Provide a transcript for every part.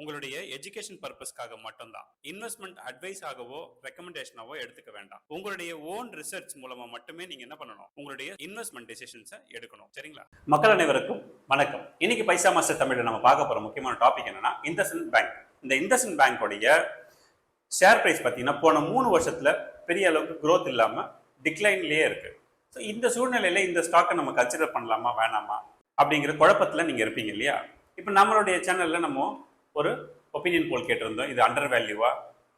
உங்களுடைய எஜுகேஷன் பர்பஸ்க்காக மட்டும்தான். இன்வெஸ்ட்மெண்ட் அட்வைஸ் ஆகவோ ரெக்கமெண்டேஷனாவோ எடுத்துக்க வேண்டாம். உங்களுடைய ஓன் ரிசர்ச் மூலமா மட்டுமே நீங்க என்ன பண்ணணும்? உங்களுடைய இன்வெஸ்ட்மெண்ட் டெசிஷன்ஸை எடுக்கணும். சரிங்களா? மக்கள் அனைவருக்கும் வணக்கம். இன்னைக்கு பைசா மாஸ்டர் தமிழ்ல நம்ம பார்க்க போற முக்கியமான டாபிக் என்னன்னா இந்தசன் பேங்க் இந்த இந்தசன் பேங்கோடைய ஷேர் பிரைஸ் பார்த்தீங்கன்னா போன மூணு வருஷத்துல பெரிய அளவுக்கு க்ரோத் இல்லாம டிக்ளைன்லயே இருக்கு. ஸோ இந்த சூழ்நிலையில இந்த ஸ்டாக்கை நம்ம கன்சிடர் பண்ணலாமா வேணாமா? அப்படிங்கிற குழப்பத்துல நீங்க இருப்பீங்க இல்லையா? இப்போ நம்மளுடைய சேனல்ல நம்ம ஒரு ஒப்பீனியன் போல் கேட்டிருந்தோம். இது அண்டர் வேல்யூவா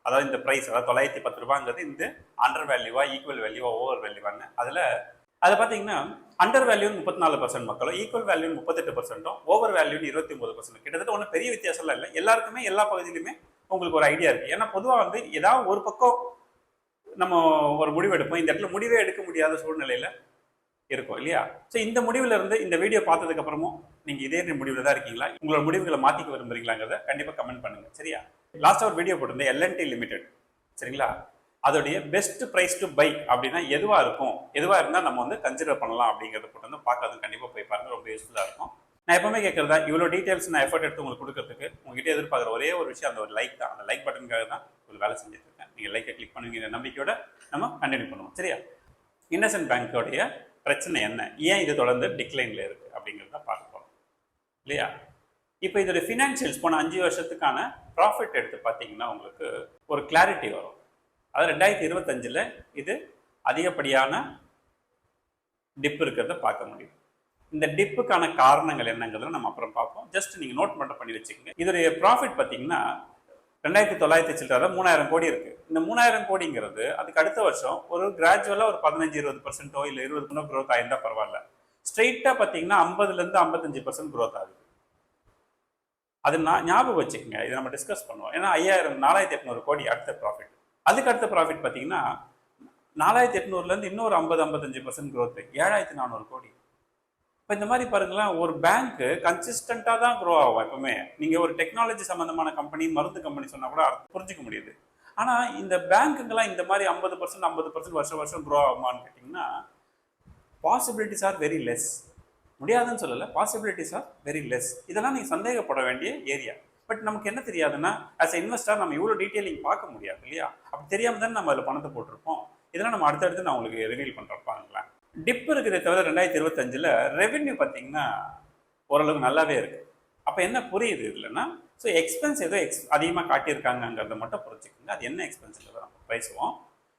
அதாவது இந்த ப்ரைஸ் அதாவது தொள்ளாயிரத்தி பத்து ரூபாங்கிறது இந்த அண்டர் வேல்யூவா ஈக்குவல் வேல்யூவா ஓவர் வேல்யூவான்னு அதில் அதை பார்த்தீங்கன்னா அண்டர் வேல்யூ முப்பத்தி நாலு பர்சன்ட் மக்களும் ஈக்குவல் வேல்யூ முப்பத்தெட்டு பர்சன்ட்டும் ஓவர் வேல்யூன்னு இருபத்தி ஒன்பது பர்சன்ட் கிட்டத்தட்ட ஒன்றும் பெரிய வித்தியாசம்லாம் இல்லை. எல்லாருக்குமே எல்லா பகுதியிலுமே உங்களுக்கு ஒரு ஐடியா இருக்குது ஏன்னா பொதுவாக வந்து ஏதாவது ஒரு பக்கம் நம்ம ஒரு முடிவு எடுப்போம். இந்த இடத்துல முடிவே எடுக்க முடியாத சூழ்நிலையில் இருக்கும் இல்லையா? ஸோ இந்த முடிவில் இருந்து இந்த வீடியோ பார்த்ததுக்கு அப்புறமும் நீங்க இதே முடிவில் தான் இருக்கீங்களா? உங்களோட முடிவுகளை மாற்றிக்க விரும்புறீங்களாங்கிறத கண்டிப்பாக கமெண்ட் பண்ணுங்க சரியா? லாஸ்ட் ஒரு வீடியோ போட்டிருந்தேன் எல்என்டி லிமிடெட் சரிங்களா? அதோடைய பெஸ்ட் ப்ரைஸ் டு பை அப்படின்னா எதுவாக இருக்கும்? எதுவாக இருந்தால் நம்ம வந்து கன்சிடர் பண்ணலாம் அப்படிங்கிறத போட்டு வந்து பார்க்கறது கண்டிப்பாக போய் பாருங்க ரொம்ப யூஸ்ஃபுல்லாக இருக்கும். நான் எப்பவுமே கேட்குறதா இவ்வளோ டீட்டெயில்ஸ் நான் எஃபர்ட் எடுத்து உங்களுக்கு கொடுக்கறதுக்கு உங்ககிட்ட எதிர்பார்க்குற ஒரே ஒரு விஷயம் அந்த ஒரு லைக் தான். அந்த லைக் பட்டனுக்காக தான் ஒரு வேலை செஞ்சுட்டு இருக்கேன். நீங்கள் லைக்கை கிளிக் பண்ணுவீங்க நம்பிக்கையோட நம்ம கண்டினியூ பண்ணுவோம் சரியா? இன்னசென்ட் பேங்கோடைய பிரச்சனை என்ன? ஏன் இது தொடர்ந்து டிக்ளைனில் இருக்குது அப்படிங்கிறத பார்க்குறோம் இல்லையா? இப்போ இதோட ஃபினான்ஷியல்ஸ் போன அஞ்சு வருஷத்துக்கான ப்ராஃபிட் எடுத்து பார்த்தீங்கன்னா உங்களுக்கு ஒரு கிளாரிட்டி வரும். அது ரெண்டாயிரத்தி இருபத்தஞ்சில் இது அதிகப்படியான டிப் இருக்கிறத பார்க்க முடியும். இந்த டிப்புக்கான காரணங்கள் என்னங்கிறத நம்ம அப்புறம் பார்ப்போம். ஜஸ்ட் நீங்கள் நோட் மட்டும் பண்ணி வச்சுக்கோங்க. இதோடைய ப்ராஃபிட் பார்த்தீங்கன்னா ரெண்டாயிரத்தி தொள்ளாயிரத்தி சில்லற மூணாயிரம் கோடி இருக்கு. இந்த மூணாயிரம் கோடிங்கிறது அதுக்கு அடுத்த வருஷம் ஒரு கிராஜுவலாக ஒரு பதினஞ்சு இருபது பர்சன்ட்டோ இல்லை இருபது பர்சன்ட் க்ரோத் ஆயிருந்தா பரவாயில்ல. ஸ்ட்ரெயிட்டாக பார்த்தீங்கன்னா ஐம்பதுலேருந்து ஐம்பத்தஞ்சு பர்சன்ட் க்ரோத் ஆகுது. அது நான் ஞாபகம் வச்சுக்கோங்க இதை நம்ம டிஸ்கஸ் பண்ணுவோம். ஏன்னா ஐயாயிரம் நாலாயிரத்தி எட்நூறு கோடி அடுத்த ப்ராஃபிட் அதுக்கு அடுத்த ப்ராஃபிட் பார்த்தீங்கன்னா நாலாயிரத்தி எட்நூறுலேருந்து இன்னொரு ஐம்பது ஐம்பத்தஞ்சு பர்சன்ட் க்ரோத் ஏழாயிரத்தி நானூறு கோடி. இப்போ இந்த மாதிரி பாருங்களேன் ஒரு பேங்க்கு கன்சிஸ்டண்ட்டாக தான் க்ரோ ஆகும் எப்பவுமே. நீங்கள் ஒரு டெக்னாலஜி சம்மந்தமான கம்பெனி மருந்து கம்பெனி சொன்னால் கூட புரிஞ்சிக்க புரிஞ்சுக்க முடியுது. ஆனால் இந்த பேங்க்குங்கெல்லாம் இந்த மாதிரி ஐம்பது பர்சன்ட் ஐம்பது பர்சன்ட் வருஷம் வருஷம் க்ரோ ஆகுமான்னு கேட்டிங்கன்னா பாசிபிலிட்டிஸ் ஆர் வெரி லெஸ் முடியாதுன்னு சொல்லலை பாசிபிலிட்டிஸ் ஆர் வெரி லெஸ் இதெல்லாம் நீங்கள் சந்தேகப்பட வேண்டிய ஏரியா பட் நமக்கு என்ன தெரியாதுன்னா ஆஸ் எ இன்வெஸ்டர் நம்ம இவ்வளோ டீட்டெயிலிங் பார்க்க முடியாது இல்லையா? அப்படி தெரியாமல் தானே நம்ம அதில் பணத்தை போட்டிருப்போம். இதெல்லாம் நம்ம அடுத்தடுத்து நான் உங்களுக்கு ரிவீல் பண்ணுறேன் பாருங்களேன். டிப் இருக்கிறத தவிர ரெண்டாயிரத்தி இருபத்தஞ்சில் ரெவென்யூ பார்த்தீங்கன்னா ஓரளவுக்கு நல்லாவே இருக்குது அப்போ என்ன புரியுது இல்லைன்னா ஸோ எக்ஸ்பென்ஸ் ஏதோ எக்ஸ் அதிகமாக காட்டியிருக்காங்கங்கிறத மட்டும் புரிஞ்சுக்கோங்க. அது என்ன எக்ஸ்பென்ஸில் நம்ம பேசுவோம்.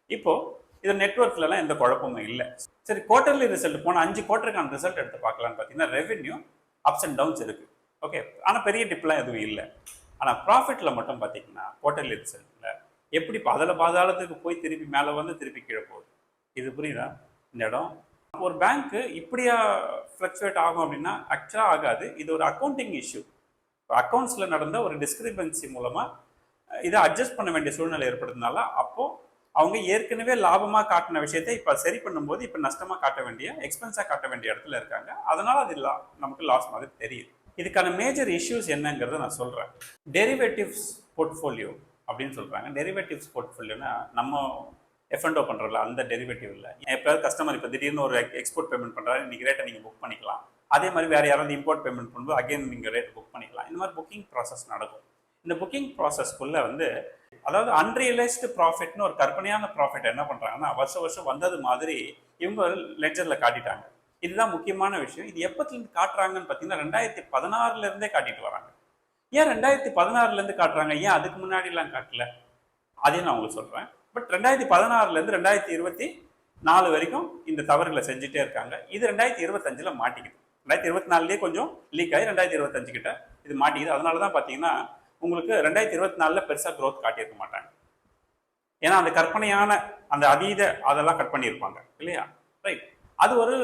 இப்போது இது நெட்ஒர்க்லலாம் எந்த குழப்பமும் இல்லை. சரி குவார்டர்லி ரிசல்ட் போன அஞ்சு குவார்டருக்கான ரிசல்ட் எடுத்து பார்க்கலான்னு பார்த்தீங்கன்னா ரெவென்யூ அப்ஸ் அண்ட் டவுன்ஸ் இருக்குது ஓகே ஆனால் பெரிய டிப்லாம் எதுவும் இல்லை. ஆனால் ப்ராஃபிட்டில் மட்டும் பார்த்தீங்கன்னா குவார்டர்லி ரிசல்ட்டில் எப்படி பதல பாதாளத்துக்கு போய் திருப்பி மேலே வந்து திருப்பி கீழே போகுது. இது புரியுதா? இந்த இடம் ஒரு பேங்க்கு இப்படியா ஃப்ளக்சுவேட் ஆகும் அப்படின்னா ஆக்சுவலாக ஆகாது. இது ஒரு அக்கௌண்டிங் இஷ்யூ அக்கௌண்ட்ஸில் நடந்த ஒரு டிஸ்கிரிபன்சி மூலமாக இதை அட்ஜஸ்ட் பண்ண வேண்டிய சூழ்நிலை ஏற்படுறதுனால அப்போது அவங்க ஏற்கனவே லாபமாக காட்டின விஷயத்தை இப்போ சரி பண்ணும்போது இப்போ நஷ்டமாக காட்ட வேண்டிய எக்ஸ்பென்ஸாக காட்ட வேண்டிய இடத்துல இருக்காங்க. அதனால் அது லா நமக்கு லாஸ் மாதிரி தெரியுது. இதுக்கான மேஜர் இஷ்யூஸ் என்னங்கிறத நான் சொல்கிறேன் டெரிவேட்டிவ்ஸ் போர்ட்ஃபோலியோ அப்படின்னு சொல்கிறாங்க டெரிவேட்டிவ்ஸ் போர்ட்ஃபோலியோனா நம்ம எஃப்என்டோ பண்ணுறல அந்த டெரிவேட்டிவ் இல்லை. எப்போயாவது கஸ்டமர் இப்போ திடீர்னு ஒரு எக்ஸ்போர்ட் பேமெண்ட் பண்ணுறாரு நீங்கள் ரேட்டை நீங்கள் புக் பண்ணிக்கலாம். அதே மாதிரி வேறு யாராவது இம்போர்ட் பேமெண்ட் பண்ணும்போது அகைன் நீங்கள் ரேட் புக் பண்ணிக்கலாம். இந்த மாதிரி புக்கிங் ப்ராசஸ் நடக்கும். இந்த புக்கிங் ப்ராசஸ்க்குள்ளே வந்து அதாவது அன்ரியலைஸ்டு ப்ராஃபிட்னு ஒரு கற்பனையான ப்ராஃபிட் என்ன பண்ணுறாங்கன்னா வருஷம் வருஷம் வந்தது மாதிரி இவங்க லெட்ஜரில் காட்டிட்டாங்க. இதுதான் முக்கியமான விஷயம். இது எப்பத்துலேருந்து காட்டுறாங்கன்னு பார்த்தீங்கன்னா ரெண்டாயிரத்தி பதினாறுலேருந்தே காட்டிட்டு வராங்க. ஏன் ரெண்டாயிரத்தி பதினாறுலேருந்து காட்டுறாங்க? ஏன் அதுக்கு முன்னாடிலாம் காட்டல? அதையும் நான் உங்களுக்கு சொல்கிறேன் பட் ரெண்டாயிரத்தி பதினாறுலேருந்து ரெண்டாயிரத்தி இருபத்தி நாலு வரைக்கும் இந்த தவறுகளை செஞ்சுட்டே இருக்காங்க. இது ரெண்டாயிரத்தி இருபத்தஞ்சில் மாட்டிக்குது. ரெண்டாயிரத்தி இருபத்தி நாலுலேயே கொஞ்சம் லீக் ஆகி ரெண்டாயிரத்தி இருபத்தஞ்சு கிட்ட இது மாட்டிக்குது. அதனால தான் பார்த்தீங்கன்னா உங்களுக்கு ரெண்டாயிரத்தி இருபத்தி நாலில் பெருசாக க்ரோத் காட்டியிருக்க மாட்டாங்க. ஏன்னா அந்த கற்பனையான அந்த அதீத அதெல்லாம் கட் பண்ணியிருப்பாங்க. இல்லையா? ரைட் அது ஒரு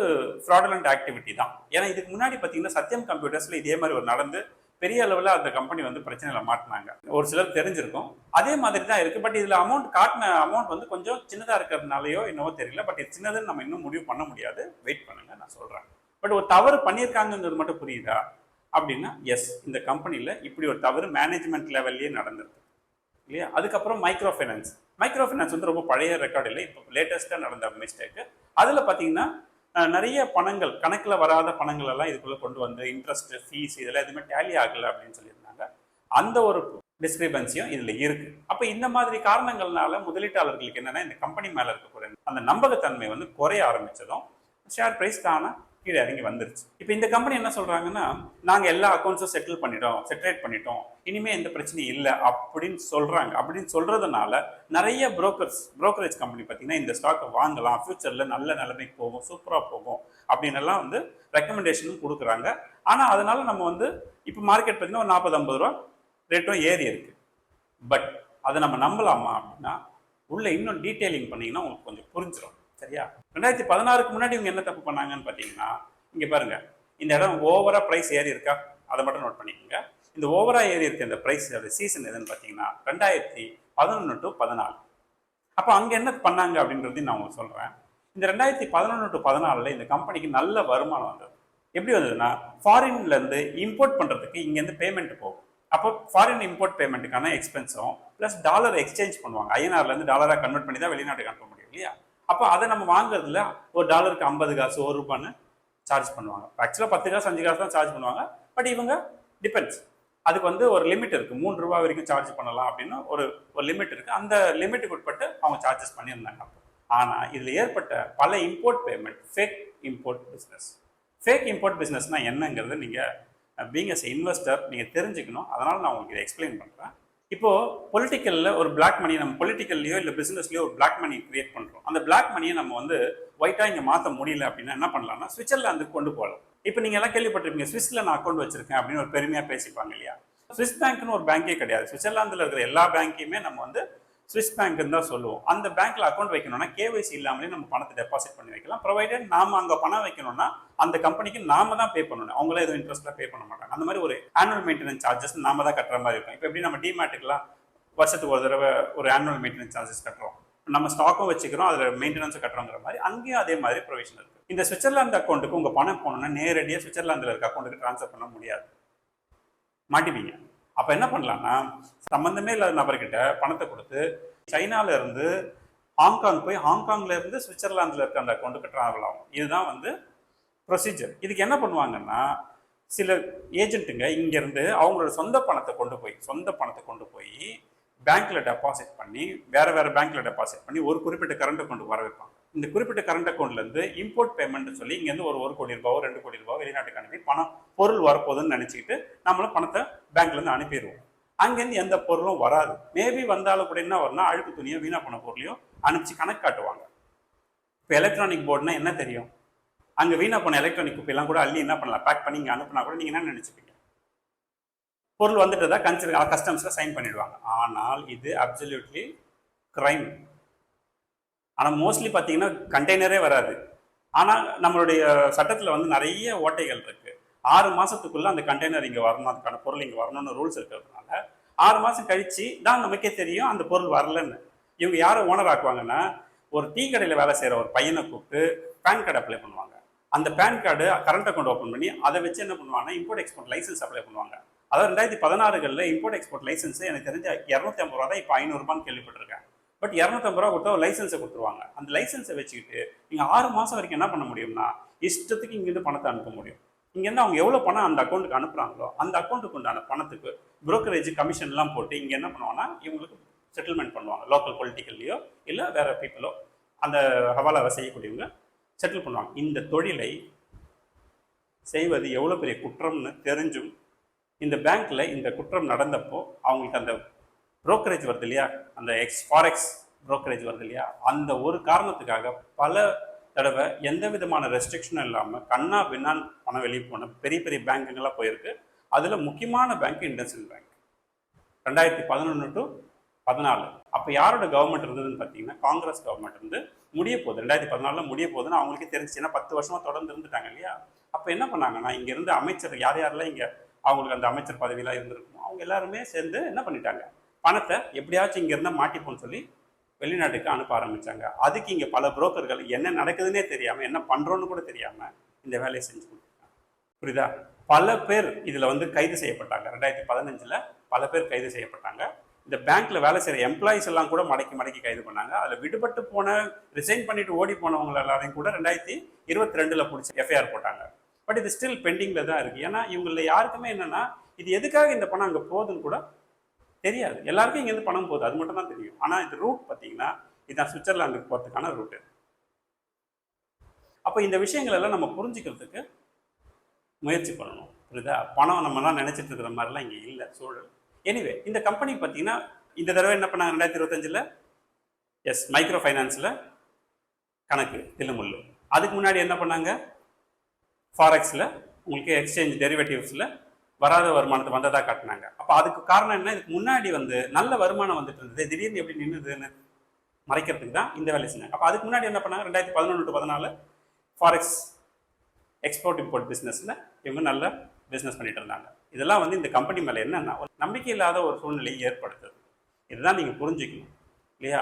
ஃப்ராடலண்ட் ஆக்டிவிட்டி தான். ஏன்னா இதுக்கு முன்னாடி பார்த்தீங்கன்னா சத்யம் கம்ப்யூட்டர்ஸில் இதே மாதிரி ஒரு நடந்து பெரிய அளவில் அந்த கம்பெனி வந்து பிரச்சனையில் மாட்டினாங்க. ஒரு சிலர் தெரிஞ்சிருக்கும். அதே மாதிரி தான் இருக்குது பட் இதில் அமௌண்ட் காட்டின அமௌண்ட் வந்து கொஞ்சம் சின்னதாக இருக்கிறதுனாலயோ என்னவோ தெரியல. பட் இது சின்னதுன்னு நம்ம இன்னும் முடிவு பண்ண முடியாது. வெயிட் பண்ணுங்க நான் சொல்கிறேன் பட் ஒரு தவறு பண்ணியிருக்காங்கங்கிறது மட்டும் புரியுதா? அப்படின்னா எஸ் இந்த கம்பெனியில் இப்படி ஒரு தவறு மேனேஜ்மெண்ட் லெவல்லையே நடந்திருக்கு. இல்லையா? அதுக்கப்புறம் மைக்ரோ ஃபைனான்ஸ் மைக்ரோ ஃபைனான்ஸ் வந்து ரொம்ப பழைய ரெக்கார்டு இல்லை. இப்போ லேட்டஸ்ட்டாக நடந்த மிஸ்டேக்கு அதில் பார்த்தீங்கன்னா நிறைய பணங்கள் கணக்கில் வராத பணங்கள் எல்லாம் இதுக்குள்ளே கொண்டு வந்து இன்ட்ரெஸ்ட் ஃபீஸ் இதெல்லாம் எதுவுமே டேலி ஆகலை அப்படின்னு சொல்லியிருந்தாங்க. அந்த ஒரு டிஸ்கிரிபன்சியும் இதில் இருக்கு. அப்போ இந்த மாதிரி காரணங்கள்னால முதலீட்டாளர்களுக்கு என்னென்னா இந்த கம்பெனி மேலே இருக்கக்கூடிய அந்த நம்பகத்தன்மை வந்து குறைய ஆரம்பித்ததும் ஷேர் பிரைஸ் தானா கீழே இறங்கி வந்துருச்சு. இப்போ இந்த கம்பெனி என்ன சொல்றாங்கன்னா நாங்கள் எல்லா அக்கௌண்ட்ஸும் செட்டில் பண்ணிட்டோம் செட்டரேட் பண்ணிட்டோம். இனிமே எந்த பிரச்சனையும் இல்லை அப்படின்னு சொல்றாங்க. அப்படின்னு சொல்றதுனால நிறைய புரோக்கர்ஸ் புரோக்கரேஜ் கம்பெனி பார்த்தீங்கன்னா இந்த ஸ்டாக்கை வாங்கலாம். ஃபியூச்சர்ல நல்ல நிலைமைக்கு போகும் சூப்பராக போகும் அப்படின்னு எல்லாம் வந்து ரெக்கமெண்டேஷனும் கொடுக்குறாங்க. ஆனால் அதனால நம்ம வந்து இப்போ மார்க்கெட் பார்த்தீங்கன்னா ஒரு நாற்பது ஐம்பது ரூபா ரேட்டும் ஏறி இருக்கு. பட் அதை நம்ம நம்பலாமா அப்படின்னா உள்ள இன்னும் டீட்டெயிலிங் பண்ணீங்கன்னா உங்களுக்கு கொஞ்சம் புரிஞ்சிடும் சரியா? ரெண்டாயிரத்தி பதினாறுக்கு முன்னாடி இவங்க என்ன தப்பு பண்ணாங்கன்னு பார்த்தீங்கன்னா இங்கே பாருங்க. இந்த இடம் ஓவரா ப்ரைஸ் ஏறி இருக்கா? அதை மட்டும் நோட் பண்ணிக்கோங்க. இந்த ஓவரா ஏறி இருக்க இந்த பிரைஸ் சீசன் எதுன்னு பார்த்தீங்கன்னா ரெண்டாயிரத்தி பதினொன்று டு பதினாலு. அப்போ அங்கே என்ன பண்ணாங்க அப்படின்றதையும் நான் உங்களுக்கு சொல்கிறேன் இந்த ரெண்டாயிரத்தி பதினொன்று டு பதினாலில் இந்த கம்பெனிக்கு நல்ல வருமானம் வந்தது. எப்படி வந்ததுன்னா ஃபாரின்லேருந்து இம்போர்ட் பண்ணுறதுக்கு இங்கேருந்து பேமெண்ட் போகும். அப்போ ஃபாரின் இம்போர்ட் பேமெண்ட்டுக்கான எக்ஸ்பென்ஸும் ப்ளஸ் டாலர் எக்ஸ்சேஞ்ச் பண்ணுவாங்க. ஐஎன்ஆர்லேருந்து டாலராக கன்வெர்ட் பண்ணி தான் வெளிநாட்டுக்கு அனுப்ப முடியும் இல்லையா? அப்போ அதை நம்ம வாங்குறதுல ஒரு டாலருக்கு ஐம்பது காசு ஒரு ரூபான்னு சார்ஜ் பண்ணுவாங்க. ஆக்சுவலாக பத்து காசு அஞ்சு காசு தான் சார்ஜ் பண்ணுவாங்க. பட் இவங்க டிபெண்ட்ஸ் அதுக்கு வந்து ஒரு லிமிட் இருக்குது மூணு ரூபா வரைக்கும் சார்ஜ் பண்ணலாம் அப்படின்னு ஒரு ஒரு லிமிட் இருக்குது அந்த லிமிட்டுக்கு உட்பட்டு அவங்க சார்ஜஸ் பண்ணியிருந்தாங்க அப்போ. ஆனால் இதில் ஏற்பட்ட பல import payment fake import business fake import பிஸ்னஸ்னால் என்னங்கிறது நீங்கள் பீங் எஸ் இன்வெஸ்டர் நீங்கள் தெரிஞ்சுக்கணும். அதனால் நான் உங்களுக்கு இதை எக்ஸ்பிளைன் பண்ணுறேன் இப்போ பொலிட்டிக்கலில் ஒரு பிளாக் மணி நம்ம பொலிட்டிக்கல்லையோ இல்லை பிசினஸ்லயோ ஒரு பிளாக் மணி கிரியேட் பண்ணுறோம் அந்த பிளாக் மணியை நம்ம வந்து ஒயிட்டா இங்கே மாற்ற முடியல அப்படின்னா என்ன பண்ணலாம்னா சுவிட்சர்லாந்துக்கு கொண்டு போகலாம். இப்போ நீங்கள் எல்லாம் கேள்விப்பட்டிருப்பீங்க சுவிஸ்ல நான் அக்கௌண்ட் வச்சிருக்கேன் அப்படின்னு ஒரு பெருமையாக பேசிப்பாங்க இல்லையா? சுவிஸ் பேங்க்னு ஒரு பேங்கே கிடையாது. சுவிட்சர்லாந்தில் இருக்கிற எல்லா பேங்க்கையுமே நம்ம வந்து சுவிஸ் பேங்க்னு தான் சொல்லுவோம். அந்த பேங்க்ல அக்கௌண்ட் வைக்கணும்னா கேவைசி இல்லாமலே நம்ம பணத்தை டெபாசிட் பண்ணி வைக்கலாம். ப்ரொவைடட் நாம அங்க பணம் வைக்கணும்னா அந்த கம்பெனிக்கு நாம தான் பே பண்ணணும். அவங்களே எதுவும் இன்ட்ரெஸ்ட்ல பே பண்ண மாட்டாங்க. அந்த மாதிரி ஒரு ஆனுவல் மெயின்டெனன்ஸ் சார்ஜஸ் நாம தான் கட்டுற மாதிரி இருக்கும். இப்போ எப்படி நம்ம டிமேட்டுக்குலாம் வருஷத்துக்கு ஒரு தடவை ஒரு ஆனுவல் மெயின்டெனன்ஸ் சார்ஜஸ் கட்டுறோம். நம்ம ஸ்டாக்கும் வச்சுக்கிறோம். அதில் மெயின்டெனன்ஸ் கட்டுறோங்கிற மாதிரி அங்கேயும் அதே மாதிரி ப்ரொவிஷன் இருக்கு. இந்த சுவிட்சர்லாந்து அக்கௌண்ட்டுக்கு உங்க பணம் போனோம்னா நேரடியாக சுவிட்சர்லாந்தில் இருக்க அக்கௌண்ட்டுக்கு ட்ரான்ஸ்ஃபர் பண்ண முடியாது. மாட்டிப்பீங்க. அப்ப என்ன பண்ணலாம்னா சம்பந்தமே இல்லாத நபர்கிட்ட பணத்தை கொடுத்து சைனால இருந்து ஹாங்காங் போய் ஹாங்காங்ல இருந்து சுவிட்சர்லாந்துல இருக்க அந்த அக்கௌண்ட்டுக்கு டிராவல் ஆகும் இதுதான் வந்து ப்ரொசீஜர் இதுக்கு என்ன பண்ணுவாங்கன்னா சில ஏஜென்ட்டுங்க இங்கேருந்து அவங்களோட சொந்த பணத்தை கொண்டு போய் சொந்த பணத்தை கொண்டு போய் பேங்க்ல டெபாசிட் பண்ணி வேற வேற பேங்க்ல டெபாசிட் பண்ணி ஒரு குறிப்பிட்ட கரண்ட்டை கொண்டு வர வைப்பாங்க. இந்த குறிப்பிட்ட கரண்ட் அக்கௌண்ட்ல இருந்து இம்போர்ட் பேமெண்ட் சொல்லி இங்க இருந்து ஒரு ஒரு கோடி ரூபாவோ ரெண்டு கோடி ரூபாவோ வெளிநாட்டுக்கு அனுப்பி பணம் பொருள் வரப்போகுதுன்னு நினைச்சுக்கிட்டு நம்மளும் பணத்தை பேங்க்ல இருந்து அனுப்பிடுவோம். அங்கேருந்து எந்த பொருளும் வராது. மேபி வந்தாலும் கூட என்ன வரும்னா அழுக்கு துணியோ வீணா போன பொருளையும் அனுப்பிச்சு கணக்கு காட்டுவாங்க. இப்போ எலக்ட்ரானிக் போர்டுனா என்ன தெரியும்? அங்கே வீணா போன எலக்ட்ரானிக் குப்பையெல்லாம் கூட அள்ளி என்ன பண்ணலாம்? பேக் பண்ணி இங்கே அனுப்புனா கூட நீங்கள் என்ன நினச்சிப்பீங்க? பொருள் வந்துட்டதா கன்சிடர் கஸ்டம்ஸில் சைன் பண்ணிடுவாங்க. ஆனால் இது அப்சல்யூட்லி கிரைம் ஆனால் மோஸ்ட்லி பார்த்தீங்கன்னா கண்டெய்னரே வராது. ஆனால் நம்மளுடைய சட்டத்தில் வந்து நிறைய ஓட்டைகள் இருக்குது ஆறு மாதத்துக்குள்ளே அந்த கண்டெய்னர் இங்கே வரணும் அதுக்கான பொருள் இங்கே வரணும்னு ரூல்ஸ் இருக்கிறதுனால ஆறு மாதம் கழித்து தான் நமக்கே தெரியும் அந்த பொருள் வரலன்னு. இவங்க யாரை ஓனர் ஆக்குவாங்கன்னா ஒரு டீ கடையில் வேலை செய்கிற ஒரு பையனை கூப்பிட்டு பேன் கார்டு அப்ளை பண்ணுவாங்க. அந்த PAN card current account open பண்ணி அதை வச்சு என்ன பண்ணுவாங்கன்னா இம்போர்ட் எக்ஸ்போர்ட் லைசன்ஸ் அப்ளை பண்ணுவாங்க. அதாவது ரெண்டாயிரத்தி பதினாறுகளில் இம்போர்ட் எக்ஸ்போர்ட் லைசன்ஸ் எனக்கு தெரிஞ்ச இரநூத்தி ஐம்பது ரூபா தான் இப்போ ஐநூறுரூபான்னு கேள்விப்பட்டிருக்கேன். பட் இரநூத்தம்பது ரூபா கொடுத்தா ஒரு லைசன்ஸை கொடுத்துருவாங்க. அந்த லைசன்ஸை வச்சுக்கிட்டு நீங்கள் ஆறு மாதம் வரைக்கும் என்ன பண்ண முடியும்னா இஷ்டத்துக்கு இங்கேருந்து பணத்தை அனுப்ப முடியும். இங்கேருந்து அவங்க எவ்வளோ பணம் அந்த அக்கௌண்ட்டுக்கு அனுப்புகிறாங்களோ அந்த அக்கௌண்ட்டுக்கு உண்டான பணத்துக்கு புரோக்கரேஜ் கமிஷன்லாம் போட்டு இங்கே என்ன பண்ணுவாங்கன்னா இவங்களுக்கு செட்டில்மெண்ட் பண்ணுவாங்க. லோக்கல் பொலிட்டிக்கல்லையோ இல்லை வேறு பீப்புளோ அந்த ஹவாலாவை செய்யக்கூடியவங்க செட்டில் பண்ணுவாங்க. இந்த தொழிலை செய்வது எவ்வளோ பெரிய குற்றம்னு தெரிஞ்சும் இந்த பேங்க்கில் இந்த குற்றம் நடந்தப்போ அவங்களுக்கு அந்த புரோக்கரேஜ் வருது இல்லையா? அந்த எக்ஸ் ஃபாரெக்ஸ் புரோக்கரேஜ் வருது இல்லையா? அந்த ஒரு காரணத்துக்காக பல தடவை எந்த விதமான ரெஸ்ட்ரிக்ஷனும் இல்லாமல் கண்ணா பின்னான் பணம் வெளியே போன பெரிய பெரிய பேங்குங்கெல்லாம் போயிருக்கு. அதில் முக்கியமான பேங்க் இண்டஸ்இன் பேங்க் ரெண்டாயிரத்தி பதினொன்று டு பதினாலு. அப்போ யாரோட கவர்மெண்ட் இருந்ததுன்னு பார்த்தீங்கன்னா காங்கிரஸ் கவர்மெண்ட் இருந்து முடிய போகுது. ரெண்டாயிரத்தி பதினாலில் முடிய போகுதுன்னு அவங்களுக்கே தெரிஞ்சுன்னா பத்து வருஷமாக தொடர்ந்து இருந்துட்டாங்க இல்லையா? அப்போ என்ன பண்ணாங்கன்னா இங்கேருந்து அமைச்சர் யார் யாரெல்லாம் இங்கே அவங்களுக்கு அந்த அமைச்சர் பதவியெல்லாம் இருந்திருக்குமோ அவங்க எல்லாருமே சேர்ந்து என்ன பண்ணிட்டாங்க? பணத்தை எப்படியாச்சும் இங்கேருந்து மாட்டிப்போன்னு சொல்லி வெளிநாட்டுக்கு அனுப்ப ஆரம்பித்தாங்க அதுக்கு இங்கே பல புரோக்கர்கள் என்ன நடக்குதுன்னே தெரியாமல் என்ன பண்ணுறோன்னு கூட தெரியாமல் இந்த வேலையை செஞ்சு கொடுத்துருக்காங்க புரியுதா? பல பேர் இதில் வந்து கைது செய்யப்பட்டாங்க. ரெண்டாயிரத்தி பதினஞ்சில் பல பேர் கைது செய்யப்பட்டாங்க. இந்த பேங்க்ல வேலை செய்கிற எம்ப்ளாயிஸ் எல்லாம் கூட மடக்கி மடக்கி கைது பண்ணாங்க. அதில் விடுபட்டு போன ரிசைன் பண்ணிட்டு ஓடி போனவங்க எல்லாரையும் கூட ரெண்டாயிரத்தி இருபத்தி ரெண்டில் பிடிச்சி எஃப்ஐஆர் போட்டாங்க. பட் இது ஸ்டில் பெண்டிங்கில் தான் இருக்குது ஏன்னா இவங்களில் யாருக்குமே என்னென்னா இது எதுக்காக இந்த பணம் அங்கே போகுதுன்னு கூட தெரியாது. எல்லாருக்கும் இங்கேருந்து பணம் போகுது. அது மட்டும் தான் தெரியும். ஆனால் இந்த ரூட் பார்த்தீங்கன்னா இதுதான் சுவிட்சர்லாந்துக்கு போகிறதுக்கான ரூட்டு அப்போ இந்த விஷயங்கள் எல்லாம் நம்ம புரிஞ்சுக்கிறதுக்கு முயற்சி பண்ணணும். புரியுதா? பணம் நம்மலாம் நினச்சிட்டு இருக்கிற மாதிரிலாம் இங்கே இல்லை சூழல். எனிவே இந்த கம்பெனி பார்த்தீங்கன்னா இந்த தடவை என்ன பண்ணாங்க? ரெண்டாயிரத்தி இருபத்தஞ்சில்? எஸ் மைக்ரோ ஃபைனான்ஸில் கணக்கு தில்லுமுள்ளு. அதுக்கு முன்னாடி என்ன பண்ணாங்க? ஃபாரெக்ஸில் உங்களுக்கு எக்ஸ்சேஞ்ச் டெரிவேட்டிவ்ஸில் வராத வருமானத்தை வந்ததாக காட்டினாங்க. அப்போ அதுக்கு காரணம் என்ன? இதுக்கு முன்னாடி வந்து நல்ல வருமானம் வந்துட்டு இருந்தது. திடீர்னு எப்படி நின்றுதுன்னு மறைக்கிறதுக்கு தான் இந்த வேலை செஞ்சாங்க. அப்போ அதுக்கு முன்னாடி என்ன பண்ணாங்க? ரெண்டாயிரத்தி பதினொன்று டு பதினாலு ஃபாரெக்ஸ் எக்ஸ்போர்ட் இம்போர்ட் பிஸ்னஸில் இவங்க நல்ல பிஸ்னஸ் பண்ணிட்டு இருந்தாங்க. இதெல்லாம் வந்து இந்த கம்பெனி மேலே என்னென்னா ஒரு நம்பிக்கை இல்லாத ஒரு சூழ்நிலையை ஏற்படுத்துது. இதுதான் நீங்கள் புரிஞ்சுக்கணும். இல்லையா?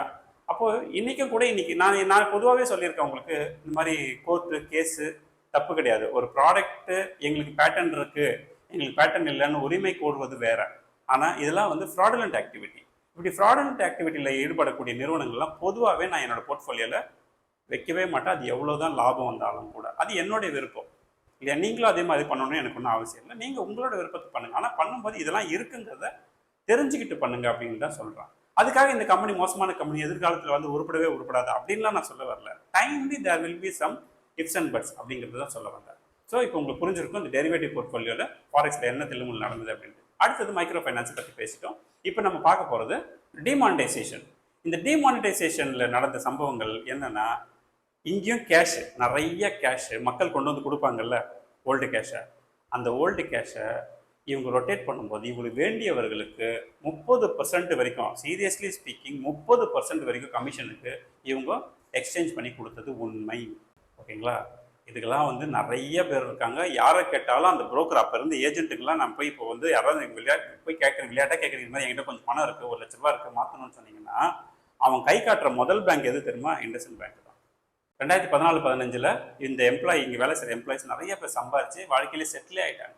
அப்போது இன்றைக்கும் கூட இன்னைக்கு நான் நான் பொதுவாகவே சொல்லியிருக்கேன் உங்களுக்கு இந்த மாதிரி கோர்ட்டு கேஸு தப்பு கிடையாது. ஒரு ப்ராடக்ட்டு எங்களுக்கு பேட்டன் இருக்குது எங்களுக்கு பேட்டன் இல்லைன்னு உரிமை கோருவது வேற. ஆனால் இதெல்லாம் வந்து ஃப்ராடுலண்ட் ஆக்டிவிட்டி இப்படி ஃப்ராடுலண்ட் ஆக்டிவிட்டியில் ஈடுபடக்கூடிய நிறுவனங்கள்லாம் பொதுவாகவே நான் என்னோட போர்ட்ஃபோலியோவில் வைக்கவே மாட்டேன். அது எவ்வளோ தான் லாபம் வந்தாலும் கூட. அது என்னுடைய விருப்பம். இல்லையா? நீங்களும் அதே மாதிரி பண்ணணும்னு எனக்கு ஒன்றும் அவசியம் இல்லை. நீங்கள் உங்களோட விருப்பத்தை பண்ணுங்க. ஆனால் பண்ணும்போது இதெல்லாம் இருக்குங்கிறத தெரிஞ்சுக்கிட்டு பண்ணுங்க அப்படின்னு தான் சொல்கிறேன் அதுக்காக இந்த கம்பெனி மோசமான கம்பெனி எதிர்காலத்தில் வந்து உருப்படவே உருப்படாது அப்படின்லாம் நான் சொல்ல வரல. Timely there will be some ifs and buts அப்படிங்கிறது தான் சொல்ல வந்தேன். ஸோ இப்போ உங்களுக்கு புரிஞ்சிருக்கும் இந்த டெரிவேட்டிவ் போர்ட்ஃபோலியோவில் ஃபாரெக்ஸில் என்ன தெலுங்கு நடந்தது அப்படின்ட்டு. அடுத்தது மைக்ரோ ஃபைனான்ஸை பற்றி பேசிட்டோம். இப்போ நம்ம பார்க்க போகிறது டிமானிட்டைசேஷன் இந்த டிமானிட்டைசேஷனில் நடந்த சம்பவங்கள் என்னென்னா இங்கேயும் கேஷு நிறைய கேஷு மக்கள் கொண்டு வந்து கொடுப்பாங்கல்ல ஓல்டு கேஷை அந்த ஓல்டு கேஷை இவங்க ரொட்டேட் பண்ணும்போது இவங்களுக்கு வேண்டியவர்களுக்கு முப்பது பர்சன்ட் வரைக்கும் சீரியஸ்லி ஸ்பீக்கிங் முப்பது பர்சன்ட் வரைக்கும் கமிஷனுக்கு இவங்க எக்ஸ்சேஞ்ச் பண்ணி கொடுத்தது உண்மை. ஓகேங்களா? இதுக்கெல்லாம் வந்து நிறைய பேர் இருக்காங்க. யாரை கேட்டாலும் அந்த புரோக்கர் அப்போ இருந்து ஏஜென்ட்டுக்கெல்லாம் நான் போய் இப்போ வந்து யாராவது விளையாட்டு போய் கேட்குறேன் விளையாட்டாக கேட்குறீங்க மாதிரி என்கிட்ட கொஞ்சம் பணம் இருக்குது ஒரு லட்ச ரூபா இருக்குது மாற்றணும்னு சொன்னீங்கன்னா அவன் கை காட்டுற முதல் பேங்க் எது தெரியுமா? இண்டஸ்இன் பேங்க் தான். ரெண்டாயிரத்தி பதினாலு பதினஞ்சில் இந்த எம்ப்ளாயி இங்கே வேலை செய்கிற எம்ப்ளாயிஸ் நிறைய பேர் சம்பாரிச்சு வாழ்க்கையிலே செட்டிலே ஆகிட்டாங்க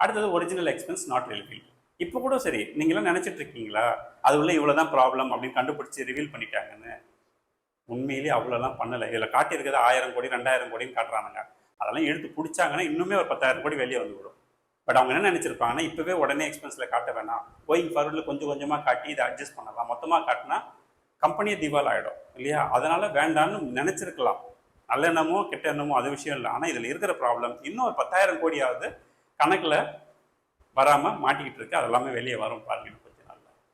அடுத்தது ஒரிஜினல் எக்ஸ்பென்ஸ் நாட் ரிவீல் இப்போ கூட சரி நீங்களாம் நினச்சிட்டு இருக்கீங்களா? அது உள்ள இவ்வளோ தான் ப்ராப்ளம் அப்படின்னு கண்டுபிடிச்சி ரிவீல் பண்ணிட்டாங்கன்னு. உண்மையிலேயே அவ்வளோலாம் பண்ணலை. இதில் காட்டியிருக்கிறது ஆயிரம் கோடி ரெண்டாயிரம் கோடின்னு காட்டுறானுங்க. அதெல்லாம் எடுத்து பிடிச்சாங்கன்னா இன்னுமே ஒரு பத்தாயிரம் கோடி வெளியே வந்து விடும் பட் அவங்க என்ன நினச்சிருப்பாங்கன்னா இப்போவே உடனே எக்ஸ்பென்ஸில் காட்ட வேணாம். கோயிங் ஃபார்வர்டில் கொஞ்சம் கொஞ்சமாக காட்டி இதை அட்ஜஸ்ட் பண்ணலாம். மொத்தமாக காட்டினா கம்பெனியே திவால் ஆகிடும் இல்லையா? அதனால் வேண்டான்னு நினச்சிருக்கலாம். நல்ல எண்ணமோ கெட்ட எண்ணமோ அது விஷயம் இல்லை. ஆனால் இதில் இருக்கிற ப்ராப்ளம் இன்னும் ஒரு பத்தாயிரம் கோடியாவது கணக்கில் வராமல் மாட்டிக்கிட்டு இருக்கு. அதெல்லாமே வெளியே வரும் பாருங்க கொஞ்ச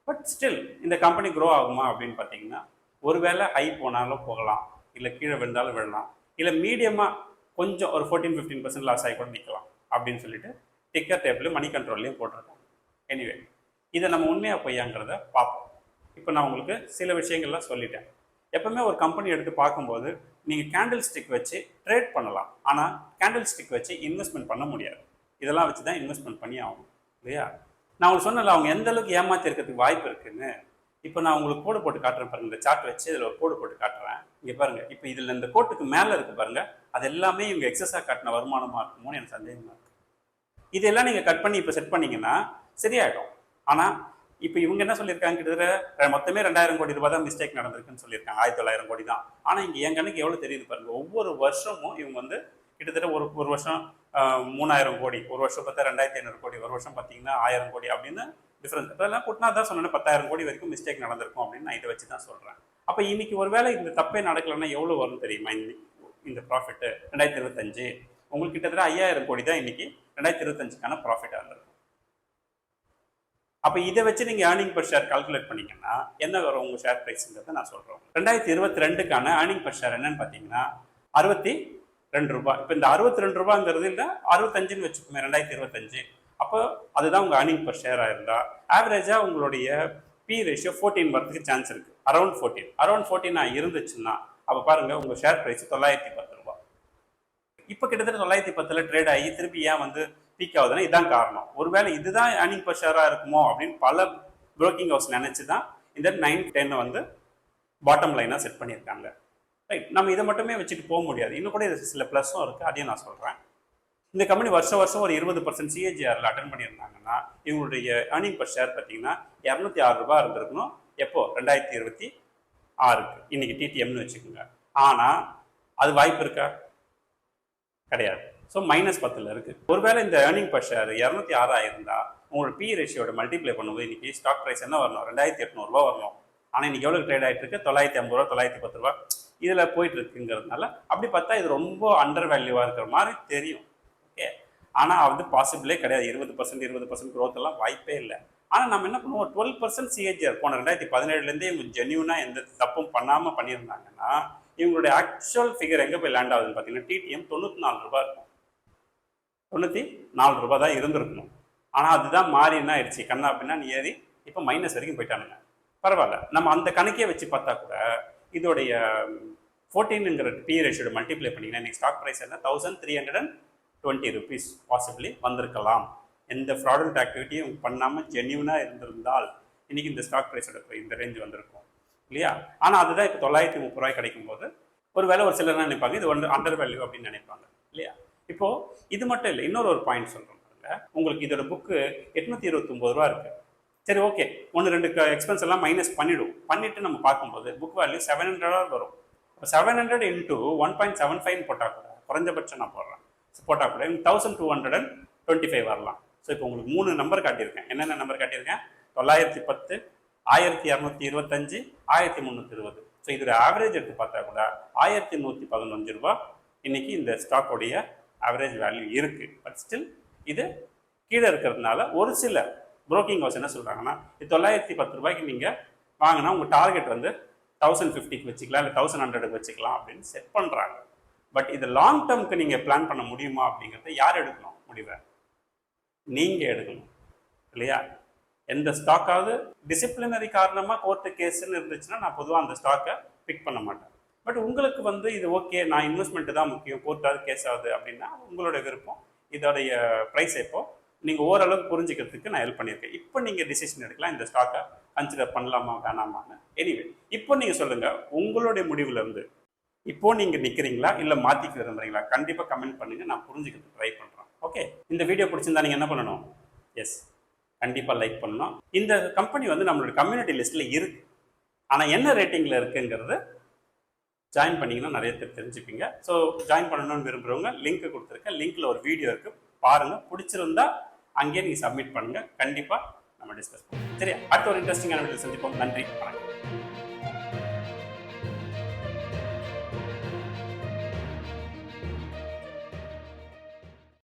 பட் ஸ்டில் இந்த கம்பெனி க்ரோ ஆகுமா அப்படின்னு பார்த்தீங்கன்னா ஒருவேளை ஹை போனாலும் போகலாம். இல்லை கீழே விழுந்தாலும் விழலாம். இல்லை மீடியமாக கொஞ்சம் ஒரு ஃபோர்டீன் ஃபிஃப்டீன் பர்சன்ட் லாஸ் ஆகி கூட நிற்கலாம் அப்படின்னு சொல்லிட்டு டிக்கர் டேப்லையும் மணி கண்ட்ரோல்லையும் போட்டிருக்கோம். எனிவே இதை நம்ம உண்மையாக பொய்யாங்கிறத பார்ப்போம். இப்போ நான் உங்களுக்கு சில விஷயங்கள்லாம் சொல்லிட்டேன். எப்பவுமே ஒரு கம்பெனி எடுத்து பார்க்கும்போது நீங்கள் கேண்டில் ஸ்டிக் வச்சு ட்ரேட் பண்ணலாம். ஆனால் கேண்டில் ஸ்டிக் வச்சு இன்வெஸ்ட்மெண்ட் பண்ண முடியாது. இதெல்லாம் வச்சு தான் இன்வெஸ்ட்மெண்ட் பண்ணி ஆகணும். இல்லையா? நான் உங்களுக்கு சொன்னல அவங்க எந்த அளவுக்கு ஏமாத்தி இருக்கிறதுக்கு வாய்ப்பு இருக்குன்னு. இப்போ நான் உங்களுக்கு கோடு போட்டு காட்டுறேன் பாருங்க. இந்த சார்ட் வச்சு இதில் ஒரு கோடு போட்டு காட்டுறேன். இங்கே பாருங்க. இப்போ இதில் இந்த கோட்டுக்கு மேலே இருக்கு பாருங்க. அது எல்லாமே இவங்க எக்ஸஸாக காட்டின வருமானமாக இருக்குமோன்னு எனக்கு சந்தேகமாக இருக்கு. இதெல்லாம் நீங்கள் கட் பண்ணி இப்போ செட் பண்ணீங்கன்னா சரியாயிடும். ஆனால் இப்போ இவங்க என்ன சொல்லியிருக்காங்க? கிட்டத்தட்ட மொத்தமே ரெண்டாயிரம் கோடி ரூபாய் தான் மிஸ்டேக் நடந்திருக்குன்னு சொல்லியிருக்காங்க. ஆயிரத்தி தொள்ளாயிரம் கோடி தான். ஆனால் இங்கே என் கணக்கு எவ்வளோ தெரியுது பாருங்க. ஒவ்வொரு வருஷமும் இவங்க வந்து கிட்டத்தட்ட ஒரு ஒரு வருஷம் மூணாயிரம் கோடி ஒரு வருஷம் பார்த்தா ரெண்டாயிரத்தி ஐநூறு கோடி ஒரு வருஷம் பார்த்தீங்கன்னா ஆயிரம் கோடி அப்படின்னு டிஃப்ரென்ஸ் அதெல்லாம் கூட்டினா தான் சொன்னேன் பத்தாயிரம் கோடி வரைக்கும் மிஸ்டேக் நடந்திருக்கும் அப்படின்னு நான் இதை வச்சு தான் சொல்கிறேன் அப்போ இன்னைக்கு ஒருவேளை இந்த தப்பே நடக்கலைன்னா எவ்வளோ வரும் தெரியுமா? இந்த இந்த ப்ராஃபிட்டு ரெண்டாயிரத்தி இருபத்தஞ்சு. உங்களுக்கு கிட்டத்தட்ட ஐயாயிரம் கோடி தான் இன்னைக்கு ரெண்டாயிரத்தி இருபத்தஞ்சுக்கான ப்ராஃபிட்டாக இருந்திருக்கும். அப்போ இதை வச்சு நீங்கள் ஏர்னிங் பர் ஷேர் கால்குலேட் பண்ணிங்கன்னா என்ன வரும் உங்கள் ஷேர் ப்ரைஸுங்கிறத நான் சொல்கிறோம் ரெண்டாயிரத்தி இருபத்தி ரெண்டுக்கான ஏர்னிங் பர் ஷேர் என்னன்னு பார்த்தீங்கன்னா அறுபத்தி ரெண்டு ரூபாய். இப்போ இந்த அறுபத்தி ரெண்டு ரூபாங்கிறது இல்லை அறுபத்தஞ்சுன்னு வச்சுக்கோங்க ரெண்டாயிரத்தி இருபத்தஞ்சு. அப்போ அதுதான் உங்கள் ஏர்னிங் பர் ஷேராக இருந்தால் ஆவரேஜாக உங்களுடைய பி ரேஷியோ ஃபோர்டீன் வரதுக்கு சான்ஸ் இருக்குது அரௌண்ட் ஃபோர்டீன் அரௌண்ட் ஃபோர்டீனாக இருந்துச்சுன்னா அப்போ பாருங்கள் உங்கள் ஷேர் ப்ரைஸ் தொள்ளாயிரத்தி பத்து ரூபா. இப்போ கிட்டத்தட்ட தொள்ளாயிரத்தி பத்தில் ட்ரேட் ஆகி திருப்பி ஏன் வந்து பீக் ஆகுதுன்னா இதுதான் காரணம். ஒருவேளை இதுதான் ஏர்னிங் பர் ஷேராக இருக்குமோ அப்படின்னு பல ப்ரோக்கிங் ஹவுஸ் நினச்சி தான் இந்த நைன் டென்னை வந்து பாட்டம் லைனாக செட் பண்ணியிருக்காங்க. ரைட் நம்ம இதை மட்டுமே வச்சுட்டு போக முடியாது. இன்னும் கூட இது சில ப்ளஸ்ஸும் இருக்குது அதையும் நான் சொல்கிறேன் இந்த கம்பெனி வருஷம் வருஷம் ஒரு இருபது பர்சன்ட் சிஏஜிஆரில் அட்டன் பண்ணியிருந்தாங்கன்னா இவங்களுடைய ஏர்னிங் பர் ஷேர் பார்த்தீங்கன்னா இரநூத்தி ஆறு ரூபாய் இருந்திருக்கணும். எப்போ? ரெண்டாயிரத்தி இருபத்தி ஆறுக்கு. இன்னைக்கு டிடிஎம்னு வச்சுக்கோங்க. ஆனால் அது வாய்ப்பு இருக்கா? கிடையாது. ஸோ மைனஸ் பத்தில் இருக்குது ஒருவேளை இந்த ஏர்னிங் பர் ஷேர் இரநூத்தி ஆறாக இருந்தால் உங்களோட பி ரேஷியோட மல்டிப்ளை பண்ணும்போது இன்றைக்கி ஸ்டாக் ப்ரைஸ் என்ன வரணும்? ரெண்டாயிரத்தி எட்நூறுரூவா வரணும். ஆனால் இன்னைக்கு எவ்வளோ ட்ரேட் ஆகிட்டு இருக்கு தொள்ளாயிரத்தி ஐம்பது ரூபா தொள்ளாயிரத்தி பத்து ரூபா இதில் போயிட்டு இருக்குங்கிறதுனால அப்படி பார்த்தா இது ரொம்ப அண்டர் வேல்யூவாக இருக்கிற மாதிரி தெரியும். ஆனால் வந்து பாசிபிளே கிடையாது. இருபது பர்சன்ட் இருபது பர்சன்ட் க்ரோத் எல்லாம் வாய்ப்பே இல்லை. ஆனால் நம்ம என்ன பண்ணுவோம்? டுவெல் பர்சன்ட் சிஹெச்ஆர் போன ரெண்டாயிரத்தி பதினேழுலேருந்தே இவங்க ஜென்யூனாக எந்த தப்பும் பண்ணாமல் பண்ணியிருந்தாங்கன்னா இவங்களுடைய ஆக்சுவல் ஃபிகர் எங்கே போய் லேண்ட் ஆகுதுன்னு பார்த்தீங்கன்னா டிடிஎம் தொண்ணூற்றி நாலு ரூபாய் இருக்கும். தொண்ணூற்றி நாலு ரூபாய் தான் இருந்திருக்கணும். ஆனால் அதுதான் மாறி என்ன ஆயிடுச்சு? கண்ணா அப்படின்னா ஏறி இப்போ மைனஸ் வரைக்கும் போயிட்டானுங்க. பரவாயில்ல. நம்ம அந்த கணக்கே வச்சு பார்த்தா கூட இதோடைய ஃபோர்டீனுங்கிற பி ரேஷியோட மல்டிப்ளை பண்ணிங்கன்னா இன்னைக்கு ஸ்டாக் ப்ரைஸ் என்ன? Thousand three hundred and twenty rupees possibly வந்திருக்கலாம். எந்த ஃப்ராடல்ட் ஆக்டிவிட்டியும் பண்ணாமல் ஜென்யூனாக இருந்திருந்தால் இன்றைக்கி இந்த ஸ்டாக் ப்ரைஸோட இந்த ரேஞ்ச் வந்திருக்கும். இல்லையா? ஆனால் அதுதான் இப்போ தொள்ளாயிரத்தி முப்பது ரூபாய் கிடைக்கும் போது ஒரு வேளை ஒரு சிலர் நினைப்பாங்க? இது ஒன்று அண்டர் வேல்யூ அப்படின்னு நினைப்பாங்க. இல்லையா? இப்போது இது மட்டும் இல்லை இன்னொரு ஒரு பாயிண்ட் சொல்கிறோம் உங்களுக்கு இதோட புக்கு எட்நூத்தி இருபத்தொம்போது ரூபா இருக்குது சரி ஓகே ஒன்று ரெண்டு எக்ஸ்பென்ஸ் எல்லாம் மைனஸ் பண்ணிவிடுவோம் பண்ணிவிட்டு நம்ம பார்க்கும்போது புக் வேல்யூ செவன் ஹண்ட்ரடாக வரும். Seven hundred into one point seven five போட்டால் கூட குறைஞ்சபட்சம் நான் போடுறேன். போட்டால் கூட thousand two hundred and twenty five வரலாம். ஸோ இப்போ உங்களுக்கு மூணு நம்பர் காட்டியிருக்கேன். என்னென்ன நம்பர் காட்டியிருக்கேன்? தொள்ளாயிரத்தி பத்து ஆயிரத்தி இரநூத்தி இருபத்தஞ்சு ஆயிரத்தி முந்நூற்றி இருபது. ஸோ இதோட ஆவரேஜ் எடுத்து பார்த்தா கூட ஆயிரத்தி நூற்றி பதினஞ்சு ரூபா இன்றைக்கி இந்த ஸ்டாக்கோடைய ஆவரேஜ் வேல்யூ இருக்குது பட் ஸ்டில் இது கீழே இருக்கிறதுனால ஒரு சில புரோக்கிங் ஹவுஸ் என்ன சொல்கிறாங்கன்னா இது தொள்ளாயிரத்தி பத்து ரூபாய்க்கு நீங்கள் வாங்கினா உங்கள் டார்கெட் வந்து தௌசண்ட் ஃபிஃப்டிக்கு வச்சுக்கலாம் இல்லை தௌசண்ட் ஹண்ட்ரடுக்கு வச்சுக்கலாம் அப்படின்னு செட் பண்ணுறாங்க பட் இது லாங் டேர்ம்க்கு நீங்கள் பிளான் பண்ண முடியுமா அப்படிங்கிறத யார் எடுக்கணும்? முடிவை. நீங்கள் எடுக்கணும். இல்லையா? எந்த ஸ்டாக்காவது டிசிப்ளினரி காரணமாக கோர்ட்டு கேஸ்ன்னு இருந்துச்சுன்னா நான் பொதுவாக அந்த ஸ்டாக்கை பிக் பண்ண மாட்டேன். பட் உங்களுக்கு வந்து இது ஓகே நான் இன்வெஸ்ட்மெண்ட்டு தான் முக்கியம் கோர்ட்டாவது கேஸ் ஆகுது அப்படின்னா உங்களோட விருப்பம். இதோடைய ப்ரைஸ் எப்போ? நீங்கள் ஓரளவுக்கு புரிஞ்சுக்கிறதுக்கு நான் ஹெல்ப் பண்ணியிருக்கேன். இப்போ நீங்கள் டிசிஷன் எடுக்கலாம் இந்த ஸ்டாக்கை கன்சிடர் பண்ணலாமா வேணாமான்னு. எனிவே இப்போ நீங்கள் சொல்லுங்கள் உங்களுடைய முடிவுலேருந்து இப்போ நீங்கள் நிற்கிறீங்களா இல்லை மாற்றிக்க விரும்புறீங்களா? கண்டிப்பாக கமெண்ட் பண்ணுங்கள் நான் புரிஞ்சுக்கிறதுக்கு ட்ரை பண்ணுறேன் ஓகே இந்த வீடியோ பிடிச்சிருந்தா நீங்கள் என்ன பண்ணணும்? எஸ் கண்டிப்பாக லைக் பண்ணணும். இந்த கம்பெனி வந்து நம்மளோட கம்யூனிட்டி லிஸ்ட்டில் இருக்கு. ஆனால் என்ன ரேட்டிங்கில் இருக்குங்கிறது ஜாயின் பண்ணிங்கன்னா நிறைய பேர் தெரிஞ்சுப்பீங்க. ஸோ ஜாயின் பண்ணணும்னு விரும்புகிறவங்க லிங்க் கொடுத்துருக்கேன் லிங்க்ல ஒரு வீடியோ இருக்குது பாருங்கள் பிடிச்சிருந்தா அங்கேயே நீங்கள் சப்மிட் பண்ணுங்கள் கண்டிப்பாக நம்ம டிஸ்கஸ் பண்ணுவோம் சரி அடுத்த ஒரு இன்ட்ரெஸ்டிங்கான வீடியோ சந்திப்போம். நன்றி. வணக்கம்.